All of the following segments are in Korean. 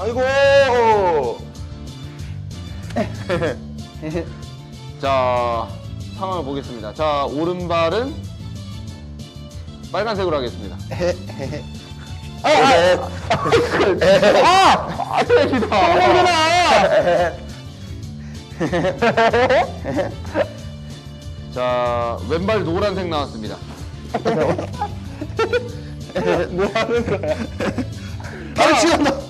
아이고. 자 상황을 보겠습니다. 자 오른발은 빨간색으로 하겠습니다. 아! 아! 아! 아 아닙니다. 자 왼발 노란색 나왔습니다. 뭐 하는 거야? 바로 치간다.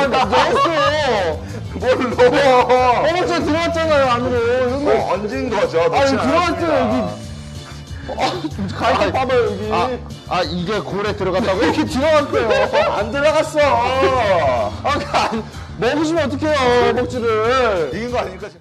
아, 나 넣었어. 뭘 넣어. 어머, 들어왔잖아요, 안으로. 여기. 얹은 거죠. 아니, 넣진 들어왔어요, 여기. 어, 아, 가위가 봐봐, 여기. 아, 아 이게 골에 들어갔다고? 이렇게 들어갔대요. 안 들어갔어. 아, 안- 먹으시면 어떡해요, 먹지를. 이긴 거 아닙니까? 지금?